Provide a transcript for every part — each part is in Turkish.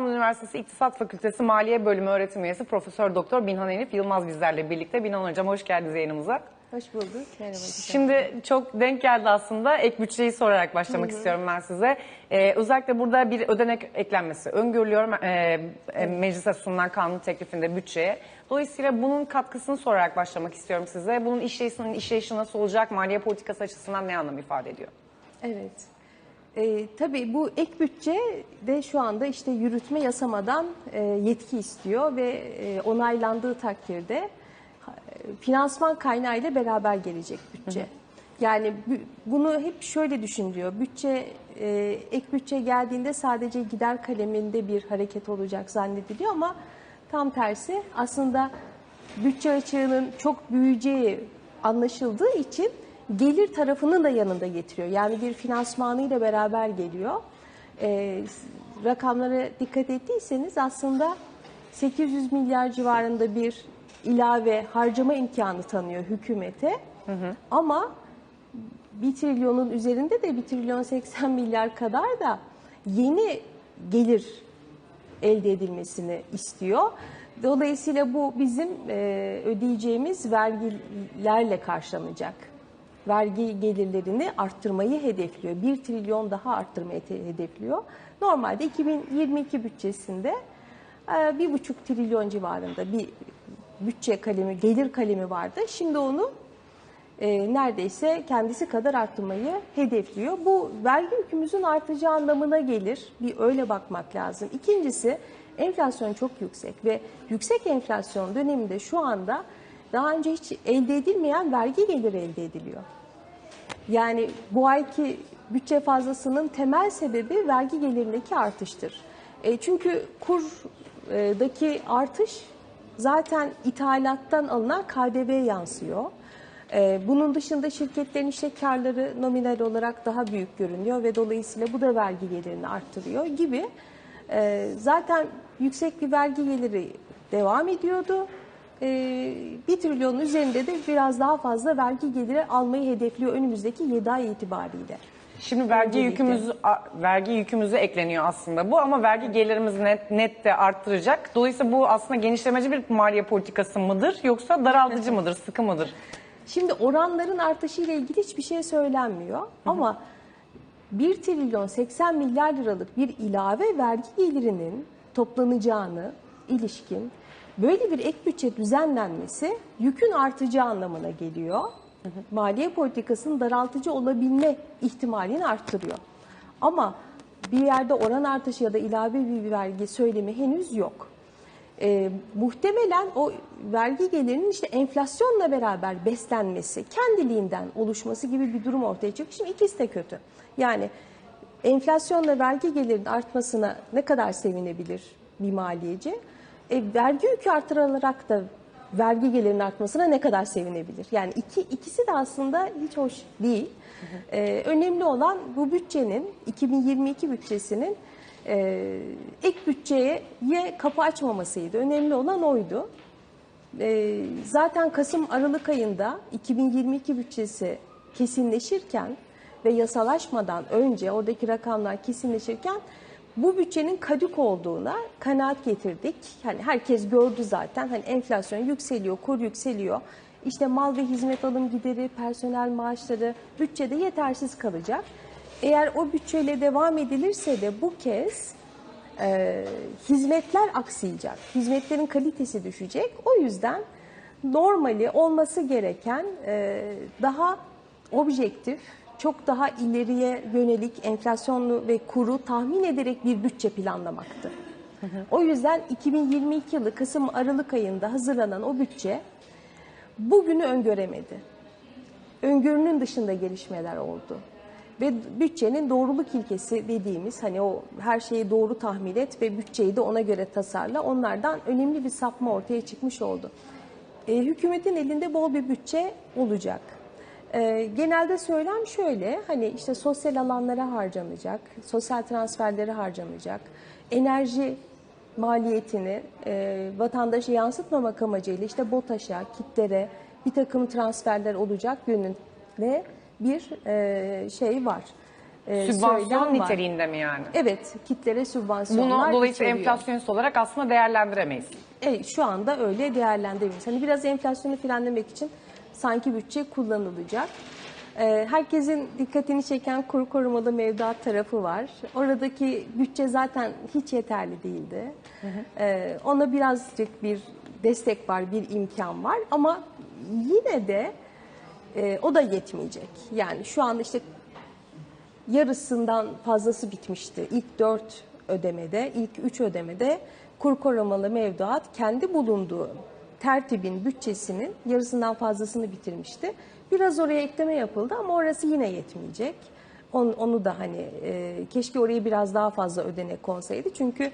İstanbul Üniversitesi İktisat Fakültesi Maliye Bölümü öğretim üyesi Profesör Doktor Binhan Elif Yılmaz bizlerle birlikte. Binhan Hocam hoş geldiniz yayınımıza. Hoş bulduk. Merhaba. Şimdi çok denk geldi aslında. Ek bütçeyi sorarak başlamak istiyorum ben size. Ee, özellikle burada bir ödenek eklenmesi öngörülüyor e, e, meclise sunulan kanun teklifinde bütçeye. Dolayısıyla bunun katkısını sorarak başlamak istiyorum size. Bunun işleyişinin işleyişi nasıl olacak? Maliye politikası açısından ne anlam ifade ediyor? Evet. Ee, tabii bu ek bütçe de şu anda işte yürütme yasamadan e, yetki istiyor ve e, onaylandığı takdirde ha- finansman kaynağı ile beraber gelecek bütçe. Yani bu- bunu hep şöyle düşünülüyor. Bütçe e, ek bütçe geldiğinde sadece gider kaleminde bir hareket olacak zannediliyor ama tam tersi aslında bütçe açığının çok büyüyeceği anlaşıldığı için gelir tarafını da yanında getiriyor. Yani bir finansmanıyla beraber geliyor. Ee, rakamlara dikkat ettiyseniz aslında 800 milyar civarında bir ilave harcama imkanı tanıyor hükümete. Ama 1 trilyonun üzerinde de 1 trilyon 80 milyar kadar da yeni gelir elde edilmesini istiyor. Dolayısıyla bu bizim e, ödeyeceğimiz vergilerle karşılanacak. Vergi gelirlerini arttırmayı hedefliyor. 1 trilyon daha arttırmayı hedefliyor. Normalde 2022 bütçesinde e, 1,5 trilyon civarında bir bütçe kalemi, gelir kalemi vardı. Şimdi onu e, neredeyse kendisi kadar arttırmayı hedefliyor. Bu vergi yükümüzün artacağı anlamına gelir. Bir öyle bakmak lazım. İkincisi enflasyon çok yüksek ve yüksek enflasyon döneminde şu anda daha önce hiç elde edilmeyen vergi geliri elde ediliyor. Yani bu ayki bütçe fazlasının temel sebebi vergi gelirindeki artıştır. E, çünkü kurdaki artış zaten ithalattan alınan KDV yansıyor. E, bunun dışında şirketlerin işte karları nominal olarak daha büyük görünüyor ve dolayısıyla bu da vergi gelirini arttırıyor gibi. E, zaten yüksek bir vergi geliri devam ediyordu. E, bir trilyonun üzerinde de biraz daha fazla vergi geliri almayı hedefliyor önümüzdeki 7 ay itibariyle. Şimdi vergi Öncelikle. yükümüz vergi yükümüze ekleniyor aslında bu ama vergi gelirimizi net, net de arttıracak. Dolayısıyla bu aslında genişlemeci bir maliye politikası mıdır yoksa daraltıcı mıdır, sıkı mıdır? Şimdi oranların artışıyla ilgili hiçbir şey söylenmiyor ama 1 trilyon 80 milyar liralık bir ilave vergi gelirinin toplanacağını ilişkin böyle bir ek bütçe düzenlenmesi yükün artacağı anlamına geliyor. Maliye politikasının daraltıcı olabilme ihtimalini arttırıyor. Ama bir yerde oran artışı ya da ilave bir vergi söylemi henüz yok. Ee, muhtemelen o vergi gelirinin işte enflasyonla beraber beslenmesi, kendiliğinden oluşması gibi bir durum ortaya çıkıyor. Şimdi ikisi de kötü. Yani enflasyonla vergi gelirinin artmasına ne kadar sevinebilir bir maliyeci? E, vergi yükü artırılarak da vergi gelirinin artmasına ne kadar sevinebilir? Yani iki, ikisi de aslında hiç hoş değil. Ee, önemli olan bu bütçenin, 2022 bütçesinin e, ek bütçeye kapı açmamasıydı. Önemli olan oydu. E, zaten Kasım-Aralık ayında 2022 bütçesi kesinleşirken ve yasalaşmadan önce oradaki rakamlar kesinleşirken bu bütçenin kadük olduğuna kanaat getirdik. Yani herkes gördü zaten. Hani enflasyon yükseliyor, kur yükseliyor. İşte mal ve hizmet alım gideri, personel maaşları bütçede yetersiz kalacak. Eğer o bütçeyle devam edilirse de bu kez e, hizmetler aksayacak. Hizmetlerin kalitesi düşecek. O yüzden normali olması gereken e, daha objektif, çok daha ileriye yönelik enflasyonlu ve kuru tahmin ederek bir bütçe planlamaktı. O yüzden 2022 yılı Kasım-Aralık ayında hazırlanan o bütçe bugünü öngöremedi. Öngörünün dışında gelişmeler oldu. Ve bütçenin doğruluk ilkesi dediğimiz hani o her şeyi doğru tahmin et ve bütçeyi de ona göre tasarla onlardan önemli bir sapma ortaya çıkmış oldu. E, hükümetin elinde bol bir bütçe olacak. E, genelde söylem şöyle hani işte sosyal alanlara harcanacak, sosyal transferlere harcanacak, enerji maliyetini e, vatandaşa yansıtmamak amacıyla işte BOTAŞ'a, kitlere bir takım transferler olacak yönünde bir e, şey var. e, Sübvansiyon niteliğinde mi yani? Evet, kitlere sübvansiyonlar Bunu dolayısıyla enflasyonist olarak aslında değerlendiremeyiz. Evet, şu anda öyle değerlendirmiyoruz. Hani biraz enflasyonu frenlemek için sanki bütçe kullanılacak. Ee, herkesin dikkatini çeken kuru korumalı mevduat tarafı var. Oradaki bütçe zaten hiç yeterli değildi. Ee, ona birazcık bir destek var, bir imkan var ama yine de e, o da yetmeyecek. Yani şu anda işte yarısından fazlası bitmişti. İlk dört ödemede, ilk üç ödemede kur korumalı mevduat kendi bulunduğu tertibin bütçesinin yarısından fazlasını bitirmişti. Biraz oraya ekleme yapıldı ama orası yine yetmeyecek. Onu, onu da hani e, keşke oraya biraz daha fazla ödenek konsaydı. Çünkü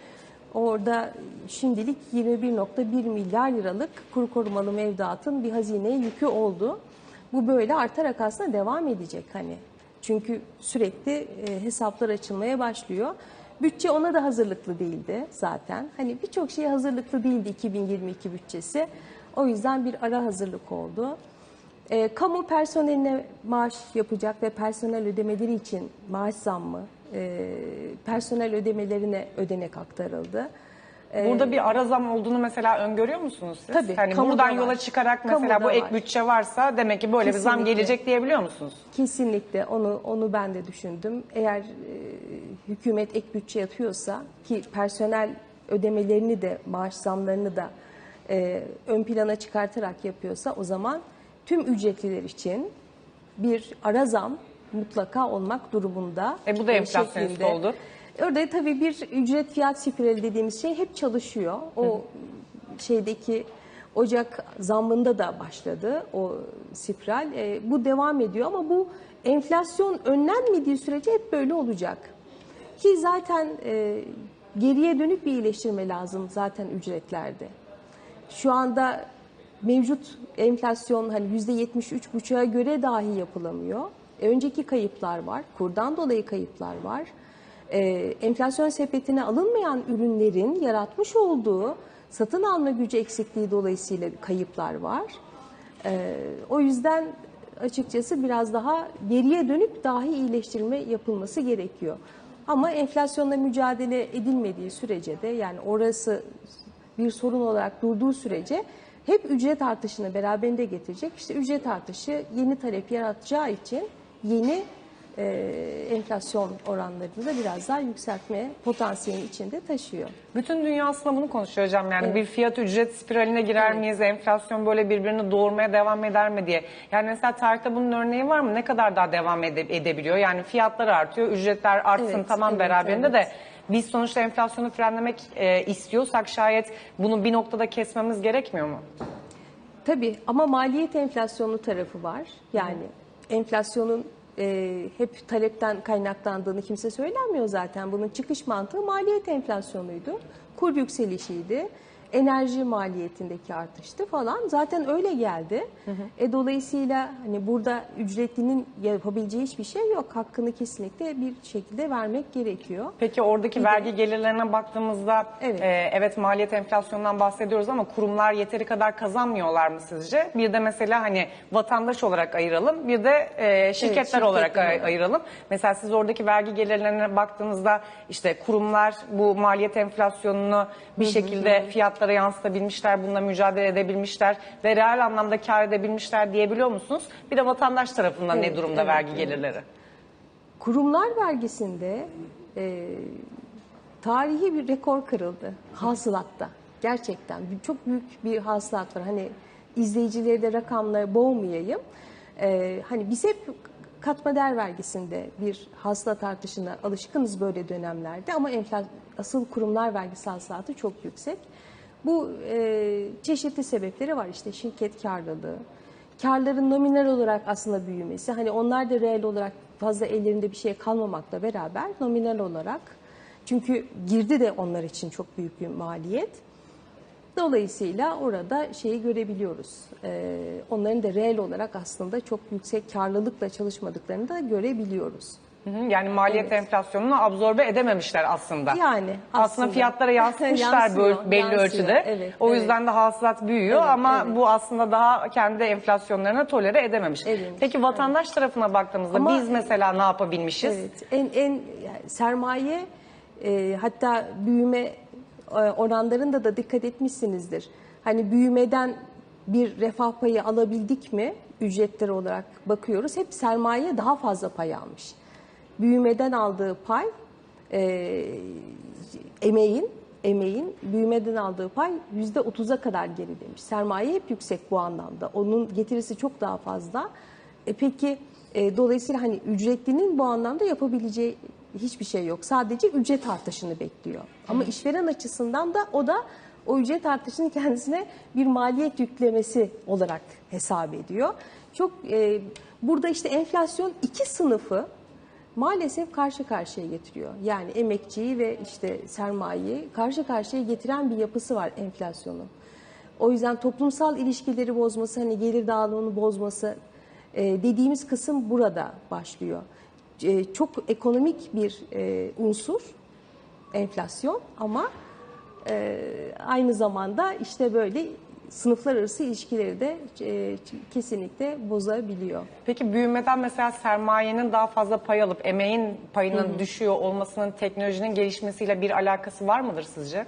orada şimdilik 21.1 milyar liralık kur korumalı mevduatın bir hazineye yükü oldu. Bu böyle artarak aslında devam edecek hani. Çünkü sürekli e, hesaplar açılmaya başlıyor. Bütçe ona da hazırlıklı değildi zaten. Hani birçok şeye hazırlıklı değildi 2022 bütçesi. O yüzden bir ara hazırlık oldu. E, kamu personeline maaş yapacak ve personel ödemeleri için maaş zammı, e, personel ödemelerine ödenek aktarıldı. Burada bir ara zam olduğunu mesela öngörüyor musunuz siz? Tabii, kamuda buradan var. yola çıkarak mesela Kamuda bu ek var. bütçe varsa demek ki böyle bir zam Kesinlikle. gelecek diyebiliyor musunuz? Kesinlikle onu onu ben de düşündüm. Eğer e, hükümet ek bütçe yapıyorsa ki personel ödemelerini de maaş zamlarını da e, ön plana çıkartarak yapıyorsa o zaman tüm ücretliler için bir ara zam mutlaka olmak durumunda. E, bu da e, enflasyonist şeklinde. oldu. Orada tabii bir ücret fiyat spirali dediğimiz şey hep çalışıyor. O şeydeki Ocak zammında da başladı o spiral. E, bu devam ediyor ama bu enflasyon önlenmediği sürece hep böyle olacak. Ki zaten e, geriye dönük bir iyileştirme lazım zaten ücretlerde. Şu anda mevcut enflasyon hani yüzde yetmiş üç buçuğa göre dahi yapılamıyor. E, önceki kayıplar var, kurdan dolayı kayıplar var. E, enflasyon sepetine alınmayan ürünlerin yaratmış olduğu satın alma gücü eksikliği dolayısıyla kayıplar var. E, o yüzden açıkçası biraz daha geriye dönüp dahi iyileştirme yapılması gerekiyor. Ama enflasyonla mücadele edilmediği sürece de yani orası bir sorun olarak durduğu sürece hep ücret artışını beraberinde getirecek. İşte ücret artışı yeni talep yaratacağı için yeni e, enflasyon oranlarını da biraz daha yükseltme potansiyeli içinde taşıyor. Bütün dünya aslında bunu konuşuyor hocam. Yani bir fiyat ücret spiraline girer miyiz? Enflasyon böyle birbirini doğurmaya devam eder mi diye. Yani mesela tarihte bunun örneği var mı? Ne kadar daha devam ede- edebiliyor? Yani fiyatlar artıyor, ücretler artsın Evet, tamam evet, beraberinde evet. de biz sonuçta enflasyonu frenlemek e, istiyorsak şayet bunu bir noktada kesmemiz gerekmiyor mu? Tabii ama maliyet enflasyonu tarafı var. Yani enflasyonun e, hep talepten kaynaklandığını kimse söylemiyor zaten. Bunun çıkış mantığı maliyet enflasyonuydu. Kur yükselişiydi. Enerji maliyetindeki artıştı falan. Zaten öyle geldi. E, dolayısıyla hani burada ücretlinin yapabileceği hiçbir şey yok. Hakkını kesinlikle bir şekilde vermek gerekiyor. Peki oradaki vergi gelirlerine baktığımızda Evet. evet. evet maliyet enflasyonundan bahsediyoruz ama kurumlar yeteri kadar kazanmıyorlar mı sizce? Bir de mesela hani vatandaş olarak ayıralım bir de e, şirketler şirketler olarak ay- ayıralım. Mesela siz oradaki vergi gelirlerine baktığınızda işte kurumlar bu maliyet enflasyonunu bir şekilde fiyatlara yansıtabilmişler, bununla mücadele edebilmişler ve reel anlamda kar edebilmişler diyebiliyor musunuz? Bir de vatandaş tarafından ne Evet, durumda evet, vergi evet. gelirleri? Kurumlar vergisinde e, tarihi bir rekor kırıldı hasılatta. Gerçekten çok büyük bir hasılat var. Hani izleyicileri de rakamla boğmayayım. E, hani biz hep katma değer vergisinde bir hasılat artışına alışkınız böyle dönemlerde ama enfla- asıl kurumlar vergisi hasılatı çok yüksek. Bu e, çeşitli sebepleri var işte şirket karlılığı, karların nominal olarak aslında büyümesi. Hani onlar da reel olarak fazla ellerinde bir şey kalmamakla beraber nominal olarak çünkü girdi de onlar için çok büyük bir maliyet. Dolayısıyla orada şeyi görebiliyoruz. Ee, onların da reel olarak aslında çok yüksek karlılıkla çalışmadıklarını da görebiliyoruz. Hı hı, Yani maliyet enflasyonunu absorbe edememişler aslında. Yani aslında, aslında. fiyatlara yansıtmışlar Yansıyor, belli yansıyor. ölçüde. Evet, o evet. yüzden de hasılat büyüyor Evet, ama evet. bu aslında daha kendi enflasyonlarına tolere edememiş. Edememiş, Peki vatandaş tarafına baktığımızda Ama- biz mesela ne yapabilmişiz? Evet, en en yani sermaye e, hatta büyüme e, oranlarında da dikkat etmişsinizdir. Hani büyümeden bir refah payı alabildik mi? Ücretler olarak bakıyoruz. Hep sermaye daha fazla pay almış. Büyümeden aldığı pay e, emeğin emeğin büyümeden aldığı pay yüzde otuza kadar gerilemiş. Sermaye hep yüksek bu anlamda. Onun getirisi çok daha fazla. E peki e, dolayısıyla hani ücretlinin bu anlamda yapabileceği hiçbir şey yok. Sadece ücret artışını bekliyor. Ama işveren açısından da o da o ücret artışını kendisine bir maliyet yüklemesi olarak hesap ediyor. Çok e, burada işte enflasyon iki sınıfı maalesef karşı karşıya getiriyor. Yani emekçiyi ve işte sermayeyi karşı karşıya getiren bir yapısı var enflasyonun. O yüzden toplumsal ilişkileri bozması, hani gelir dağılımını bozması e, dediğimiz kısım burada başlıyor. E, çok ekonomik bir e, unsur enflasyon ama e, aynı zamanda işte böyle sınıflar arası ilişkileri de e, kesinlikle bozabiliyor. Peki büyümeden mesela sermayenin daha fazla pay alıp emeğin payının düşüyor olmasının teknolojinin gelişmesiyle bir alakası var mıdır sizce?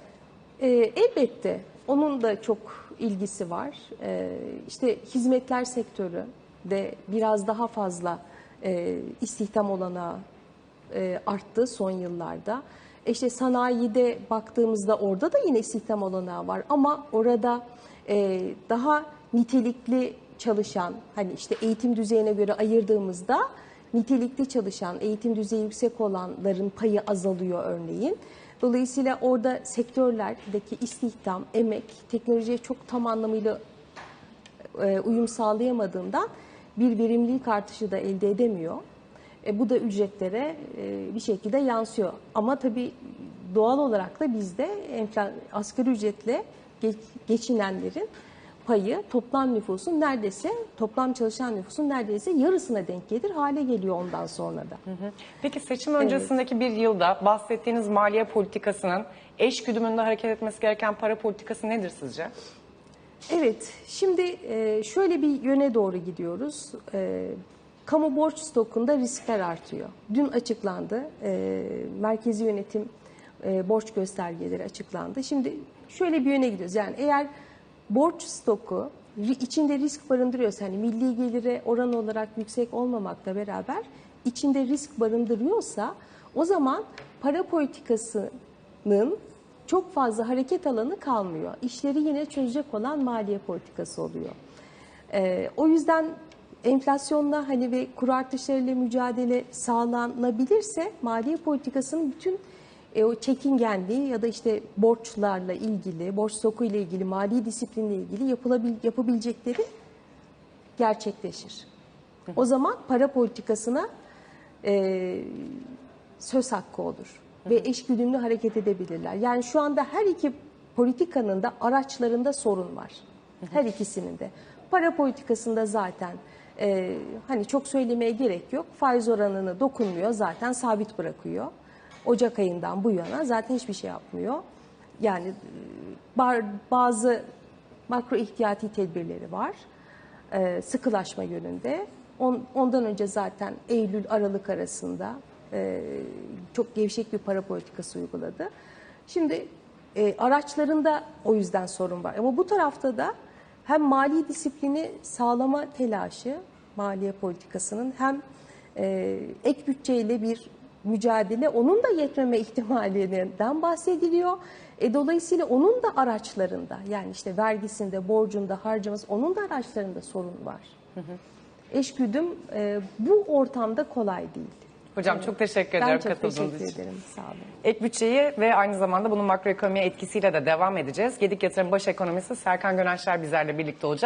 E, elbette onun da çok ilgisi var. E, işte hizmetler sektörü de biraz daha fazla e, istihdam olanağı e, arttı son yıllarda. E İşte sanayide baktığımızda orada da yine istihdam olanağı var ama orada e, daha nitelikli çalışan hani işte eğitim düzeyine göre ayırdığımızda nitelikli çalışan, eğitim düzeyi yüksek olanların payı azalıyor örneğin. Dolayısıyla orada sektörlerdeki istihdam, emek, teknolojiye çok tam anlamıyla e, uyum sağlayamadığından bir verimlilik artışı da elde edemiyor. E, bu da ücretlere e, bir şekilde yansıyor. Ama tabii doğal olarak da bizde enfla, asgari ücretle geçinenlerin payı toplam nüfusun neredeyse toplam çalışan nüfusun neredeyse yarısına denk gelir hale geliyor ondan sonra da. Peki seçim öncesindeki bir yılda bahsettiğiniz maliye politikasının eş güdümünde hareket etmesi gereken para politikası nedir sizce? Evet, şimdi e, şöyle bir yöne doğru gidiyoruz. E, Kamu borç stokunda riskler artıyor. Dün açıklandı, e, merkezi yönetim borç göstergeleri açıklandı. Şimdi şöyle bir yöne gidiyoruz. Yani eğer borç stoku içinde risk barındırıyorsa, hani milli gelire oran olarak yüksek olmamakla beraber içinde risk barındırıyorsa o zaman para politikasının çok fazla hareket alanı kalmıyor. İşleri yine çözecek olan maliye politikası oluyor. Ee, o yüzden enflasyonla hani ve kur artışlarıyla mücadele sağlanabilirse maliye politikasının bütün e, o çekingenliği ya da işte borçlarla ilgili, borç stoku ile ilgili, mali disiplinle ilgili yapılabil, yapabilecekleri gerçekleşir. O zaman para politikasına e, söz hakkı olur ve eşgüdümlü hareket edebilirler. Yani şu anda her iki politikanın da araçlarında sorun var. Her ikisinin de. Para politikasında zaten e, hani çok söylemeye gerek yok. Faiz oranını dokunmuyor zaten sabit bırakıyor. Ocak ayından bu yana zaten hiçbir şey yapmıyor. Yani e, bazı makro ihtiyati tedbirleri var. E, sıkılaşma yönünde. On- ondan önce zaten Eylül-Aralık arasında e, çok gevşek bir para politikası uyguladı. Şimdi araçlarında o yüzden sorun var. Ama bu tarafta da hem mali disiplini sağlama telaşı maliye politikasının hem ek bütçeyle bir mücadele onun da yetmeme ihtimalinden bahsediliyor. E, dolayısıyla onun da araçlarında yani işte vergisinde, borcunda, harcaması onun da araçlarında sorun var. Eşgüdüm e, bu ortamda kolay değil. Hocam çok teşekkür Ben ediyorum çok katıldığınız teşekkür için. ederim. Sağ olun. Ek bütçeyi ve aynı zamanda bunun makroekonomiye etkisiyle de devam edeceğiz. Gedik Yatırım Baş Ekonomisi Serkan Gönençler bizlerle birlikte olacak.